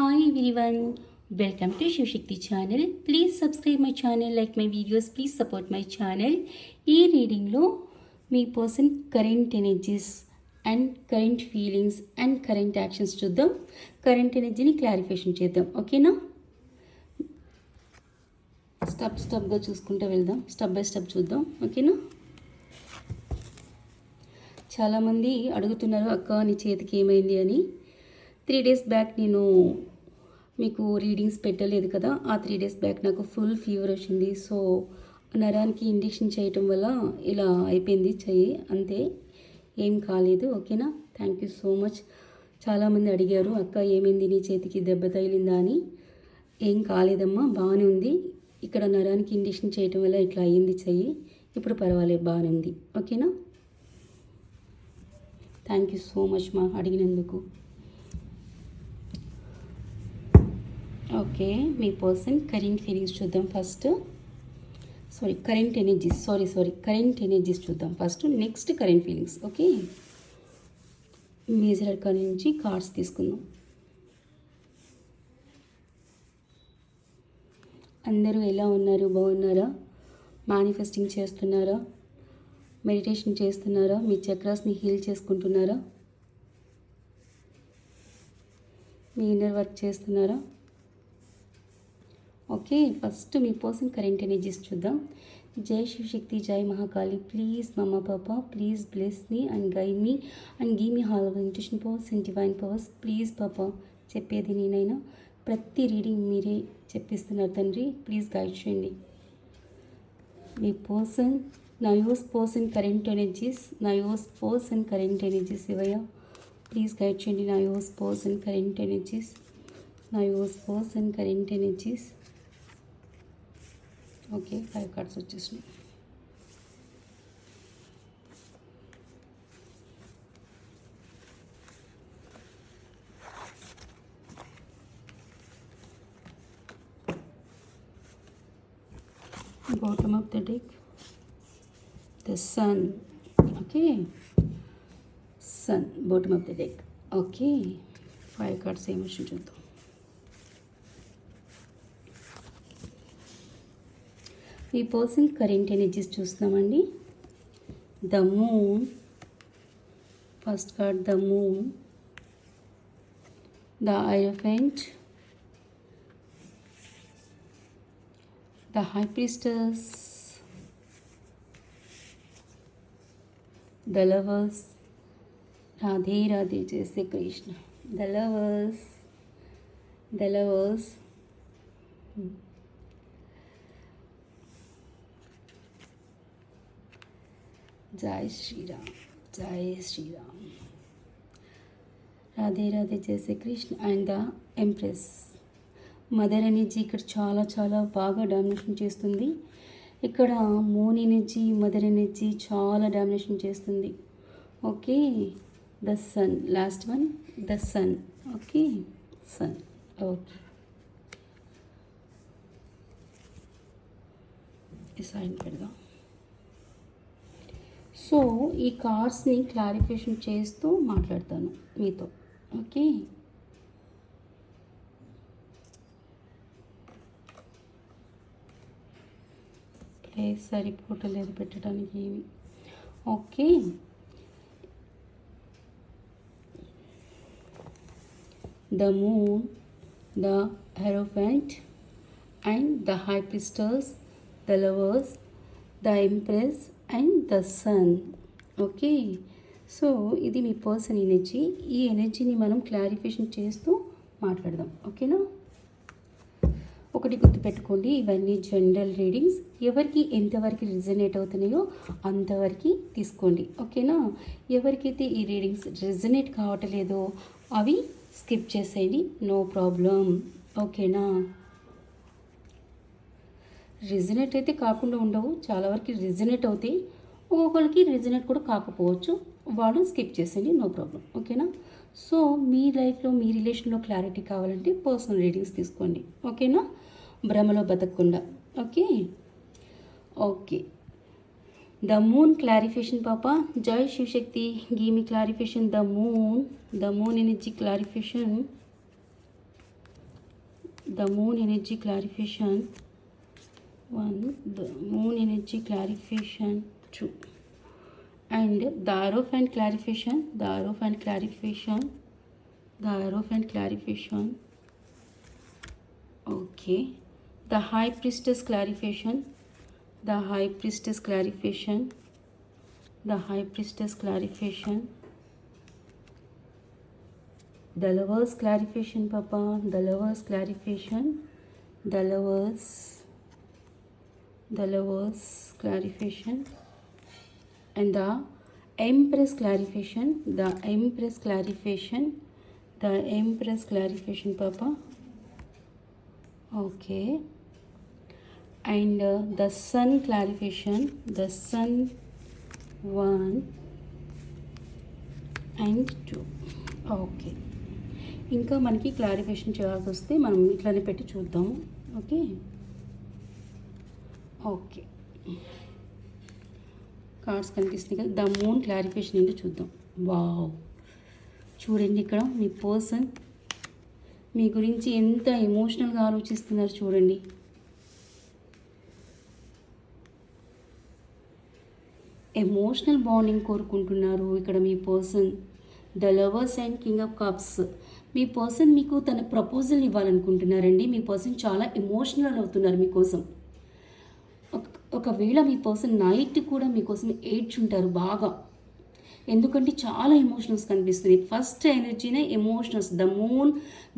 Hi everyone welcome to Shivashakti channel please subscribe my channel like my videos please support my channel ఈ రీడింగ్లో మీ person current energies and current feelings and current actions చూద్దాం. Current ఎనర్జీని clarification చేద్దాం ఓకేనా step స్టెప్గా చూసుకుంటూ వెళ్దాం step by step చూద్దాం ఓకేనా చాలామంది అడుగుతున్నారు అక్క నీ చేతికి ఏమైంది? అని. త్రీ డేస్ బ్యాక్ నేను మీకు రీడింగ్స్ పెట్టలేదు కదా ఆ త్రీ డేస్ బ్యాక్ నాకు ఫుల్ ఫీవర్ వచ్చింది. సో నరానికి ఇంజెక్షన్ చేయటం వల్ల ఇలా అయిపోయింది చెయ్యి. అంతే ఏం కాలేదు ఓకేనా? థ్యాంక్ యూ సో మచ్ చాలామంది అడిగారు అక్క ఏమైంది? నీ చేతికి దెబ్బ తగిలిందా? అని. ఏం కాలేదమ్మా బాగానే ఉంది. ఇక్కడ నరానికి ఇంజెక్షన్ చేయటం వల్ల ఇట్లా అయ్యింది చెయ్యి. ఇప్పుడు పర్వాలేదు బాగానే ఉంది. ఓకేనా? థ్యాంక్ యూ సో మచ్ మా అడిగినందుకు. ఓకే మీ పర్సన్ కరెంట్ ఫీలింగ్స్ చూద్దాం first sorry current energies sorry sorry current energies చూద్దాం first next current feelings okay? Major arcana నుంచి కార్డ్స్ తీసుకుందాం. అందరూ ఎలా ఉన్నారు? బాగున్నారా? మేనిఫెస్టింగ్ చేస్తున్నారా? మెడిటేషన్ చేస్తున్నారా? మీ చక్రాస్ని హీల్ చేసుకుంటున్నారా? మీ ఇన్నర్ వర్క్ చేస్తున్నారా? ఓకే ఫస్ట్ మీ పర్సన్ కరెంట్ ఎనర్జీస్ చూద్దాం. జై శివశక్తి జై మహాకాళి. ప్లీజ్ మమ్మ పాప please bless me and guide me and give me all of intuition powers and divine powers. Please పాప చెప్పేది నేనైనా ప్రతి రీడింగ్ మీరే చెప్పిస్తున్నారు తండ్రి. ప్లీజ్ గైడ్ చేయండి. మీ పర్సన్ నా యూస్ పర్సన్ కరెంట్ ఎనర్జీస్ నా యూస్ పర్సన్ కరెంట్ ఎనర్జీస్ ఇవయ్య ప్లీజ్ గైడ్ చేయండి. నా యూస్ పర్సన్ కరెంట్ ఎనర్జీస్ నా use person current energies. Okay five cards వచ్చేసినాయి bottom of the deck the sun okay sun bottom of the deck okay five cards ఏం వచ్చింది చూద్దాం ఈ పర్సన్ కరెంట్ ఎనర్జీస్ చూస్తున్నామండి the moon first card the moon the hierophant the high priestess the lovers Radhe Radhe చేసే Krishna the lovers the lovers జై శ్రీరామ్ జై శ్రీరామ్. రాధే రాధే చేసే Krishna and the empress. Mother energy ఇక్కడ చాలా చాలా బాగా డామినేషన్ చేస్తుంది. ఇక్కడ మూన్ ఎనర్జీ మదర్ ఎనర్జీ చాలా డామినేషన్ చేస్తుంది. Okay the sun last one the sun. Okay sun. Okay. Sign పెడదాం సో ఈ కార్డ్స్ని క్లారిఫికేషన్ చేస్తూ మాట్లాడతాను మీతో. ఓకే? ప్లేస్ సరిపోవటలేదు పెట్టడానికి ఏమి. Okay? The moon the hierophant and the high priestess the lovers the empress and the sun. Okay? So ఇది మీ పర్సన్ ఎనర్జీ. ఈ ఎనర్జీని మనం క్లారిఫికేషన్ చేస్తూ మాట్లాడదాం. ఓకేనా? ఒకటి గుర్తుపెట్టుకోండి ఇవన్నీ జనరల్ రీడింగ్స్. ఎవరికి ఎంతవరకు రిజనేట్ అవుతున్నాయో అంతవరకు తీసుకోండి. ఓకేనా? ఎవరికైతే ఈ రీడింగ్స్ రిజనేట్ కావటలేదో అవి స్కిప్ చేసేయండి. No problem. ఓకేనా? రిజనేట్ అయితే కాకుండా ఉండవు. చాలా వరకు రిజనేట్ అవుతాయి. ఒక్కొక్కరికి రిజనేట్ కూడా కాకపోవచ్చు. వాళ్ళని స్కిప్ చేసేయండి నో ప్రాబ్లం ఓకేనా సో మీ లైఫ్లో మీ రిలేషన్లో క్లారిటీ కావాలంటే పర్సనల్ రీడింగ్స్ తీసుకోండి. ఓకేనా భ్రమలో బతకకుండా. Okay okay the moon clarification పాప జై Shivashakti give me clarification the moon the moon energy clarification the moon energy clarification one the moon energy clarification two. And the Hierophant clarification the Hierophant clarification the Hierophant clarification. Okay. The high priestess clarification the high priestess clarification the high priestess clarification. The lovers clarification papa. The lovers clarification. The lovers the lovers clarification and the empress clarification the empress clarification the empress clarification papa okay and uh, the sun clarification the sun one and two okay ఇంకా మనకి clarification చేయాల్సి వస్తే మనం ఇట్లానే పెట్టి చూద్దాము okay okay. Cards కనిపిస్తున్నాయి కదా ద మూన్ క్లారిఫికేషన్ ఏంటో చూద్దాం. వావ్. చూడండి ఇక్కడ మీ పర్సన్ మీ గురించి ఎంత ఎమోషనల్గా ఆలోచిస్తున్నారు చూడండి. ఎమోషనల్ బాండింగ్ కోరుకుంటున్నారు ఇక్కడ మీ person. The lovers and king of cups. Me person మీకు తన ప్రపోజల్ ఇవ్వాలనుకుంటున్నారండి. మీ పర్సన్ చాలా ఎమోషనల్ అవుతున్నారు మీకోసం. ఒకవేళ మీ పర్సన్ నైట్ కూడా మీకోసం ఏడ్చుంటారు బాగా. ఎందుకంటే చాలా ఎమోషనల్స్ కనిపిస్తుంది first ఎనర్జీనే emotionals. The moon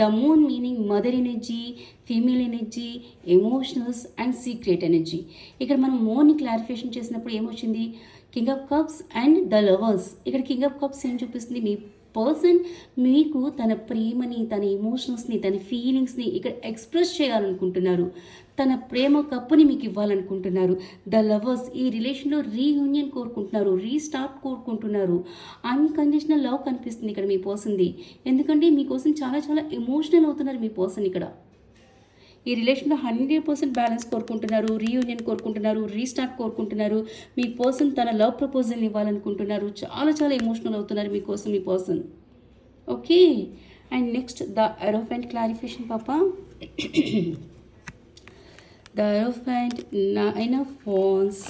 the moon meaning mother energy female energy emotionals and secret energy. ఇక్కడ మనం మూన్ని క్లారిఫికేషన్ చేసినప్పుడు ఏమొచ్చింది? King of cups and the lovers. ఇక్కడ కింగ్ ఆఫ్ కప్స్ ఏం చూపిస్తుంది? మీ పర్సన్ మీకు తన ప్రేమని తన ఎమోషనల్స్ని తన ఫీలింగ్స్ని ఇక్కడ ఎక్స్ప్రెస్ చేయాలనుకుంటున్నారు. తన ప్రేమ కప్పుని మీకు ఇవ్వాలనుకుంటున్నారు. ద లవర్స్ ఈ రిలేషన్లో రీయూనియన్ కోరుకుంటున్నారు రీస్టార్ట్ కోరుకుంటున్నారు. అన్కండిషనల్ లవ్ కనిపిస్తుంది ఇక్కడ మీ పర్సన్ది ఎందుకంటే మీకోసం చాలా చాలా ఎమోషనల్ అవుతున్నారు మీ పర్సన్ ఇక్కడ. ఈ రిలేషన్లో హండ్రెడ్ పర్సెంట్ బ్యాలెన్స్ కోరుకుంటున్నారు రీయూనియన్ కోరుకుంటున్నారు రీస్టార్ట్ కోరుకుంటున్నారు. మీ పర్సన్ తన లవ్ ప్రపోజల్ని ఇవ్వాలనుకుంటున్నారు. చాలా చాలా ఎమోషనల్ అవుతున్నారు మీకోసం మీ person okay and next the hierophant clarification పాప the hierophant nine of phones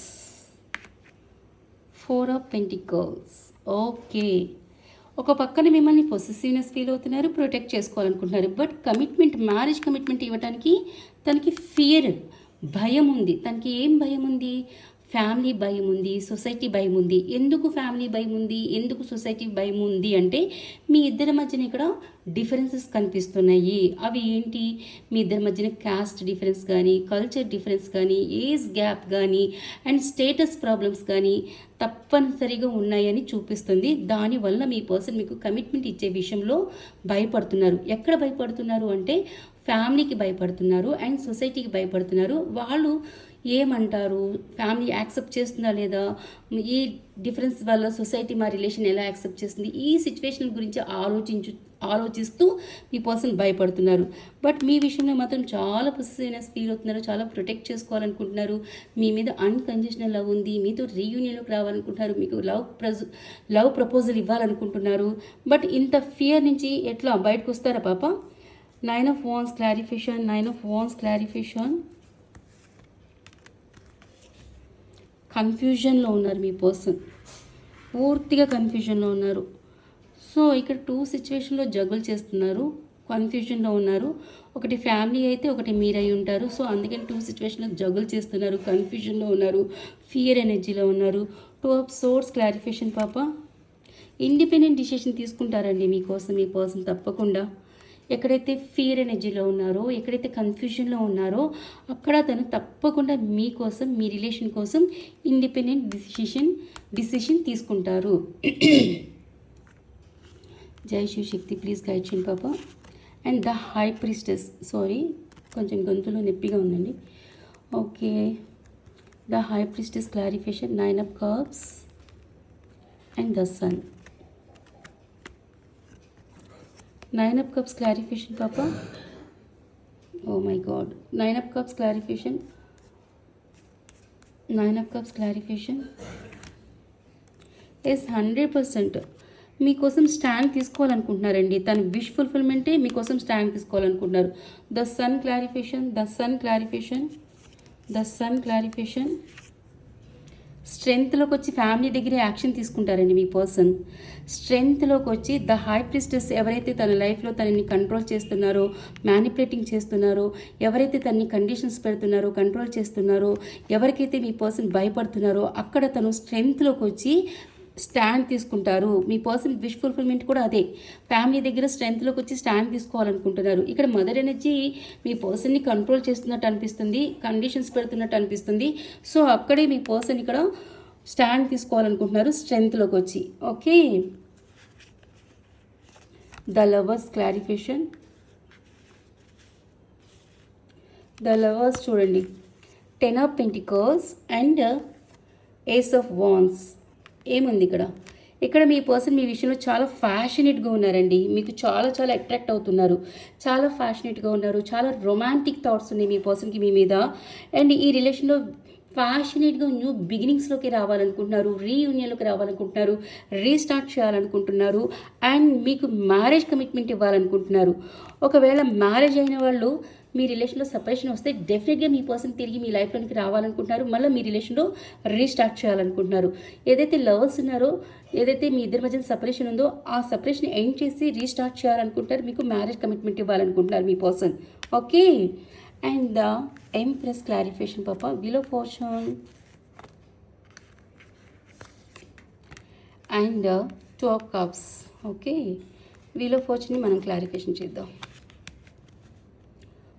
four of pentacles okay ఒక పక్కన మిమ్మల్ని పొసెసివ్నెస్ ఫీల్ అవుతున్నారు ప్రొటెక్ట్ చేసుకోవాలనుకుంటున్నారు. బట్ కమిట్మెంట్ మ్యారేజ్ కమిట్మెంట్ ఇవ్వడానికి తనకి ఫియర్ భయం ఉంది. తనకి ఏం భయం ఉంది? ఫ్యామిలీ భయం ఉంది సొసైటీ భయం ఉంది. ఎందుకు ఫ్యామిలీ భయం ఉంది? ఎందుకు సొసైటీ భయం ఉంది? అంటే మీ ఇద్దరి మధ్యన ఇక్కడ డిఫరెన్సెస్ కనిపిస్తున్నాయి. అవి ఏంటి? మీ ఇద్దరి మధ్యన క్యాస్ట్ డిఫరెన్స్ కానీ కల్చర్ డిఫరెన్స్ కానీ ఏజ్ గ్యాప్ కానీ అండ్ స్టేటస్ ప్రాబ్లమ్స్ కానీ తప్పనిసరిగా ఉన్నాయని చూపిస్తుంది. దానివల్ల మీ పర్సన్ మీకు కమిట్మెంట్ ఇచ్చే విషయంలో భయపడుతున్నారు. ఎక్కడ భయపడుతున్నారు అంటే ఫ్యామిలీకి భయపడుతున్నారు అండ్ సొసైటీకి భయపడుతున్నారు. వాళ్ళు ఏమంటారు? ఫ్యామిలీ యాక్సెప్ట్ చేస్తుందా లేదా? ఈ డిఫరెన్స్ వల్ల సొసైటీ మా రిలేషన్ ఎలా యాక్సెప్ట్ చేస్తుంది? ఈ సిచ్యువేషన్ గురించి ఆలోచించు ఆలోచిస్తూ మీ పర్సన్ భయపడుతున్నారు. బట్ మీ విషయంలో మాత్రం చాలా పొసెసివ్నెస్ ఫీల్ అవుతున్నారు. చాలా ప్రొటెక్ట్ చేసుకోవాలనుకుంటున్నారు. మీ మీద అన్కండిషనల్ లవ్ ఉంది. మీతో రీయూనియన్లోకి రావాలనుకుంటున్నారు. మీకు లవ్ ప్రజ లవ్ ప్రపోజల్ ఇవ్వాలనుకుంటున్నారు. బట్ ఇంత ఫియర్ నుంచి ఎట్లా బయటకు వస్తారా పాప? Nine of wands clarification nine of wands clarification కన్ఫ్యూజన్లో ఉన్నారు మీ పర్సన్ పూర్తిగా కన్ఫ్యూజన్లో ఉన్నారు. సో ఇక్కడ టూ సిచ్యువేషన్లో జగులు చేస్తున్నారు కన్ఫ్యూజన్లో ఉన్నారు. ఒకటి ఫ్యామిలీ అయితే ఒకటి మీరై ఉంటారు. సో అందుకని టూ సిచ్యువేషన్లో జగులు చేస్తున్నారు కన్ఫ్యూజన్లో ఉన్నారు ఫియర్ ఎనర్జీలో ఉన్నారు. టూ ఆఫ్ సోర్స్ క్లారిఫికేషన్ పాప. ఇండిపెండెంట్ డిసిషన్ తీసుకుంటారండి మీకోసం మీ పర్సన్ తప్పకుండా. ఎక్కడైతే ఫియర్ ఎనర్జీలో ఉన్నారో ఎక్కడైతే కన్ఫ్యూజన్లో ఉన్నారో అక్కడ తను తప్పకుండా మీకోసం మీ రిలేషన్ కోసం ఇండిపెండెంట్ డిసిషన్ డిసిషన్ తీసుకుంటారు. జై శివ శక్తి ప్లీజ్ గైడ్ చేయండి పాప. And the high priestess sorry కొంచెం గొంతులో నొప్పిగా ఉందండి. Okay the high priestess clarification nine of cups and the sun nine of cups clarification పాప ఓ my god nine of cups clarification nine of cups clarification yes hundred percent మీకోసం stand తీసుకోవాలనుకుంటున్నారండి. తన wish ఫుల్ఫిల్మెంటే మీకోసం stand తీసుకోవాలనుకుంటున్నారు. The sun clarification the sun clarification the sun clarification. స్ట్రెంగ్త్లోకి వచ్చి family దగ్గర action తీసుకుంటారండి మీ person. స్ట్రెంగ్త్లోకి వచ్చి ద హై ప్రిస్టెస్ ఎవరైతే తన లైఫ్లో తనని కంట్రోల్ చేస్తున్నారో మ్యానిపులేటింగ్ చేస్తున్నారో ఎవరైతే తనని కండిషన్స్ పెడుతున్నారో కంట్రోల్ చేస్తున్నారో ఎవరికైతే మీ పర్సన్ భయపడుతున్నారో అక్కడ తను స్ట్రెంగ్త్లోకి వచ్చి స్టాండ్ తీసుకుంటారు. మీ పర్సన్ విష్ ఫుల్ఫిల్మెంట్ కూడా అదే. ఫ్యామిలీ దగ్గర స్ట్రెంత్లోకి వచ్చి స్టాండ్ తీసుకోవాలనుకుంటున్నారు. ఇక్కడ మదర్ ఎనర్జీ మీ పర్సన్ని కంట్రోల్ చేస్తున్నట్టు అనిపిస్తుంది. కండిషన్స్ పెడుతున్నట్టు అనిపిస్తుంది. సో అక్కడే మీ పర్సన్ ఇక్కడ స్టాండ్ తీసుకోవాలనుకుంటున్నారు స్ట్రెంత్లోకి వచ్చి. Okay? The lovers clarification. The lovers చూడండి. Ten of pentacles and ace of wands. ఏముంది ఇక్కడ? ఇక్కడ మీ పర్సన్ మీ విషయంలో చాలా ఫ్యాషనేట్గా ఉన్నారండి. మీకు చాలా చాలా అట్రాక్ట్ అవుతున్నారు. చాలా ఫ్యాషనేట్గా ఉన్నారు. చాలా రొమాంటిక్ థాట్స్ ఉన్నాయి మీ పర్సన్కి మీ మీద. అండ్ ఈ రిలేషన్లో ఫ్యాషనేట్గా న్యూ బిగినింగ్స్లోకి రావాలనుకుంటున్నారు. రీయూనియన్లోకి రావాలనుకుంటున్నారు. రీస్టార్ట్ చేయాలనుకుంటున్నారు. అండ్ మీకు మ్యారేజ్ కమిట్మెంట్ ఇవ్వాలనుకుంటున్నారు. ఒకవేళ మ్యారేజ్ అయిన వాళ్ళు మీ రిలేషన్లో సపరేషన్ వస్తే డెఫినెట్గా మీ పర్సన్ తిరిగి మీ లైఫ్లోనికి రావాలనుకుంటున్నారు. మళ్ళీ మీ రిలేషన్లో రీస్టార్ట్ చేయాలనుకుంటున్నారు. ఏదైతే లవర్స్ ఉన్నారో ఏదైతే మీ ఇద్దరి మధ్య సపరేషన్ ఉందో ఆ సపరేషన్ ఎండ్ చేసి రీస్టార్ట్ చేయాలనుకుంటారు మీకు మ్యారేజ్ కమిట్మెంట్ ఇవ్వాలనుకుంటున్నారు మీ person okay and the empress clarification పాప wheel of fortune and two cups okay wheel of ఫార్చ్యూన్ని మనం క్లారిఫికేషన్ చేద్దాం.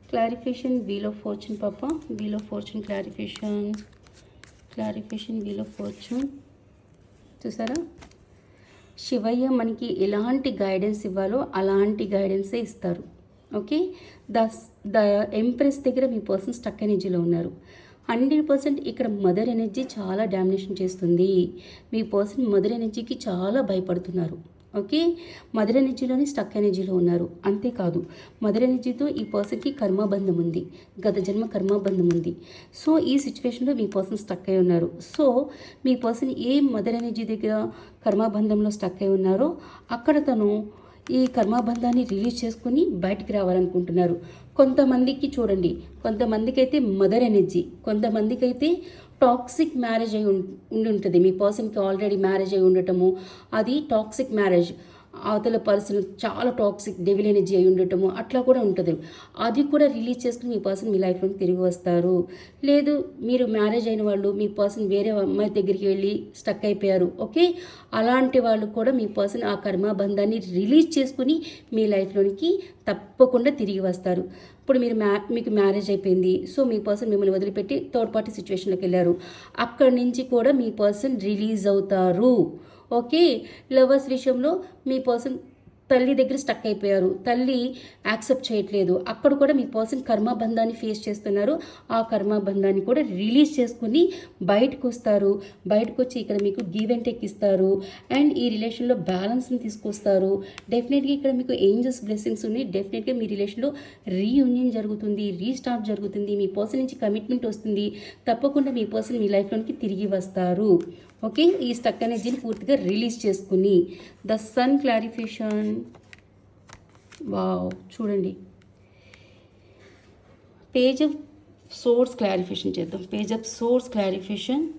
క్లారిఫికేషన్ వీల్ ఆఫ్ ఫార్చ్యూన్ పాప wheel of fortune clarification clarification wheel of fortune చూసారా? శివయ్య మనకి ఎలాంటి గైడెన్స్ ఇవ్వాలో అలాంటి గైడెన్సే ఇస్తారు. ఓకే? ద ద ఎంప్రెస్ దగ్గర మీ పర్సన్ స్టక్ ఎనర్జీలో ఉన్నారు. హండ్రెడ్ పర్సెంట్ ఇక్కడ మదర్ ఎనర్జీ చాలా డామినేషన్ చేస్తుంది. మీ పర్సన్ మదర్ ఎనర్జీకి చాలా భయపడుతున్నారు. ఓకే? మదర్ ఎనర్జీలోని స్టక్ ఎనర్జీలో ఉన్నారు. అంతేకాదు మదర్ ఎనర్జీతో ఈ పర్సన్కి కర్మబంధం ఉంది. గత జన్మ కర్మబంధం ఉంది. సో ఈ సిచ్యువేషన్లో మీ పర్సన్ స్టక్ అయి ఉన్నారు. సో మీ పర్సన్ ఏ మదర్ ఎనర్జీ దగ్గర కర్మబంధంలో స్టక్ అయి ఉన్నారో అక్కడ తను ఈ కర్మబంధాన్ని రిలీజ్ చేసుకుని బయటికి రావాలనుకుంటున్నారు. కొంతమందికి చూడండి కొంతమందికి అయితే మదర్ ఎనర్జీ కొంతమందికి అయితే టాక్సిక్ మ్యారేజ్ అయి ఉండి ఉంటుంది మీ పర్సన్కి ఆల్రెడీ మ్యారేజ్ అయి ఉండటము అది టాక్సిక్ మ్యారేజ్ అవతల పర్సన్ చాలా టాక్సిక్ డెవిల్ ఎనర్జీ అయి ఉండటము అట్లా కూడా ఉంటుంది. అది కూడా రిలీజ్ చేసుకుని మీ పర్సన్ మీ లైఫ్లోకి తిరిగి వస్తారు. లేదు మీరు మ్యారేజ్ అయిన వాళ్ళు మీ పర్సన్ వేరే అమ్మాయి దగ్గరికి వెళ్ళి స్టక్ అయిపోయారు ఓకే అలాంటి వాళ్ళు కూడా మీ పర్సన్ ఆ కర్మబంధాన్ని రిలీజ్ చేసుకుని మీ లైఫ్లోనికి తప్పకుండా తిరిగి వస్తారు. ఇప్పుడు మీరు మ్యా మీకు మ్యారేజ్ అయిపోయింది. సో మీ పర్సన్ మిమ్మల్ని వదిలిపెట్టి థర్డ్ పార్టీ సిచ్యువేషన్లోకి వెళ్ళారు. అక్కడి నుంచి కూడా మీ పర్సన్ రిలీజ్ అవుతారు. ఓకే? లవర్స్ విషయంలో మీ పర్సన్ తల్లి దగ్గర స్టక్ అయిపోయారు. తల్లి యాక్సెప్ట్ చేయట్లేదు. అక్కడ కూడా మీ పర్సన్ కర్మబంధాన్ని ఫేస్ చేస్తున్నారు. ఆ కర్మబంధాన్ని కూడా రిలీజ్ చేసుకుని బయటకు వస్తారు. బయటకు వచ్చి ఇక్కడ మీకు గివ్ అండ్ టెక్ ఇస్తారు. అండ్ ఈ రిలేషన్లో బ్యాలెన్స్ని తీసుకొస్తారు. డెఫినెట్గా ఇక్కడ మీకు ఏంజల్స్ బ్లెస్సింగ్స్ ఉన్నాయి. డెఫినెట్గా మీ రిలేషన్లో రీయూనియన్ జరుగుతుంది. రీస్టార్ట్ జరుగుతుంది. మీ పర్సన్ నుంచి కమిట్మెంట్ వస్తుంది. తప్పకుండా మీ పర్సన్ మీ లైఫ్లోనికి తిరిగి వస్తారు. ఓకే? ఈ స్టక్ ఎనర్జీని పూర్తిగా రిలీజ్ చేసుకుని ద సన్ క్లారిఫికేషన్. వావ్ చూడండి. పేజ్ ఆఫ్ సోర్స్ క్లారిఫికేషన్ చేద్దాం. Page of swords clarification.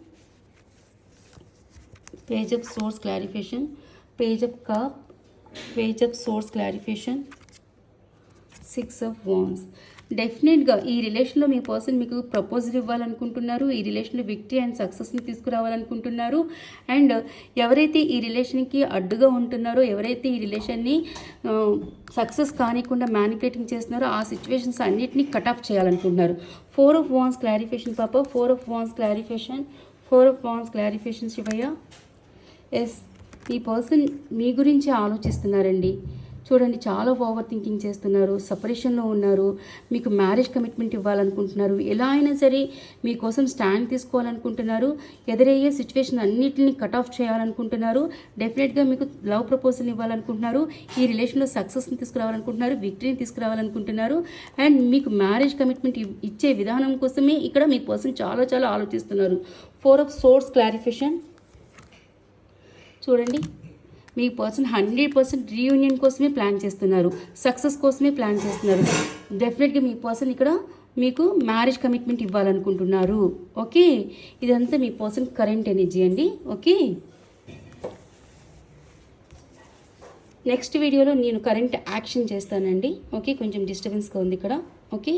Page of swords clarification. Page of cup. Page of swords clarification. Six of wands డెఫినెట్గా ఈ రిలేషన్లో మీ పర్సన్ మీకు ప్రపోజల్ ఇవ్వాలనుకుంటున్నారు. ఈ రిలేషన్లో విక్టరీ అండ్ సక్సెస్ని తీసుకురావాలనుకుంటున్నారు. అండ్ ఎవరైతే ఈ రిలేషన్కి అడ్డుగా ఉంటున్నారో ఎవరైతే ఈ రిలేషన్ని సక్సెస్ కానికుండా మ్యానిపులేటింగ్ చేస్తున్నారో ఆ సిచ్యువేషన్స్ అన్నిటినీ కట్ ఆఫ్ చేయాలనుకుంటున్నారు. ఫోర్ ఆఫ్ వాన్స్ క్లారిఫికేషన్ పాప. Four of wands clarification four of wands clarification Shivayya yes ఈ పర్సన్ మీ గురించి ఆలోచిస్తున్నారండి. చూడండి చాలా ఓవర్ థింకింగ్ చేస్తున్నారు సపరేషన్లో ఉన్నారు మీకు మ్యారేజ్ కమిట్మెంట్ ఇవ్వాలనుకుంటున్నారు. ఎలా అయినా సరే మీకోసం స్టాండ్ తీసుకోవాలనుకుంటున్నారు ఎదురయ్యే సిచ్యువేషన్ అన్నిటిని కట్ ఆఫ్ చేయాలనుకుంటున్నారు డెఫినెట్గా మీకు లవ్ ప్రపోజల్ ఇవ్వాలనుకుంటున్నారు ఈ రిలేషన్లో సక్సెస్ని తీసుకురావాలనుకుంటున్నారు విక్టరీని తీసుకురావాలనుకుంటున్నారు అండ్ మీకు మ్యారేజ్ కమిట్మెంట్ ఇచ్చే విధానం కోసమే ఇక్కడ మీ పర్సన్ చాలా చాలా ఆలోచిస్తున్నారు. ఫోర్ ఆఫ్ సోర్స్ క్లారిఫికేషన్ చూడండి. మీ పర్సన్ హండ్రెడ్ పర్సెంట్ రీయూనియన్ కోసమే ప్లాన్ చేస్తున్నారు సక్సెస్ కోసమే ప్లాన్ చేస్తున్నారు. డెఫినెట్గా మీ పర్సన్ ఇక్కడ మీకు మ్యారేజ్ కమిట్మెంట్ ఇవ్వాలనుకుంటున్నారు. ఓకే? ఇదంతా మీ పర్సన్ కరెంట్ ఎనర్జీ అండి. ఓకే? నెక్స్ట్ వీడియోలో నేను కరెంట్ యాక్షన్ చేస్తానండి. ఓకే? కొంచెం డిస్టర్బెన్స్గా ఉంది ఇక్కడ. ఓకే?